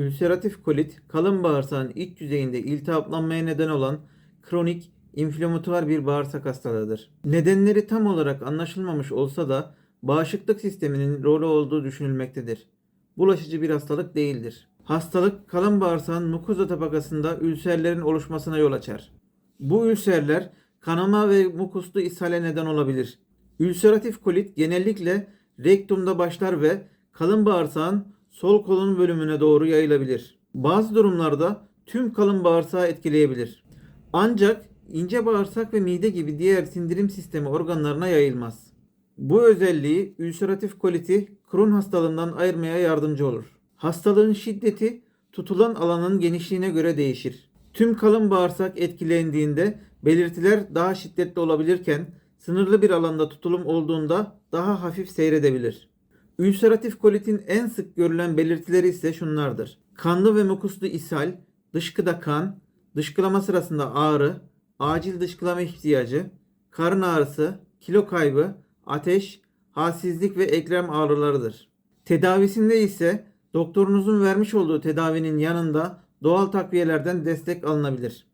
Ülseratif kolit, kalın bağırsağın iç yüzeyinde iltihaplanmaya neden olan kronik, inflamatuar bir bağırsak hastalığıdır. Nedenleri tam olarak anlaşılmamış olsa da bağışıklık sisteminin rolü olduğu düşünülmektedir. Bulaşıcı bir hastalık değildir. Hastalık kalın bağırsağın mukoza tabakasında ülserlerin oluşmasına yol açar. Bu ülserler kanama ve mukuslu ishale neden olabilir. Ülseratif kolit genellikle rektumda başlar ve kalın bağırsağın sol kolon bölümüne doğru yayılabilir. Bazı durumlarda tüm kalın bağırsağı etkileyebilir. Ancak ince bağırsak ve mide gibi diğer sindirim sistemi organlarına yayılmaz. Bu özelliği ülseratif koliti Crohn hastalığından ayırmaya yardımcı olur. Hastalığın şiddeti tutulan alanın genişliğine göre değişir. Tüm kalın bağırsak etkilendiğinde belirtiler daha şiddetli olabilirken sınırlı bir alanda tutulum olduğunda daha hafif seyredebilir. Ülseratif kolitin en sık görülen belirtileri ise şunlardır. Kanlı ve mukuslu ishal, dışkıda kan, dışkılama sırasında ağrı, acil dışkılama ihtiyacı, karın ağrısı, kilo kaybı, ateş, halsizlik ve eklem ağrılarıdır. Tedavisinde ise doktorunuzun vermiş olduğu tedavinin yanında doğal takviyelerden destek alınabilir.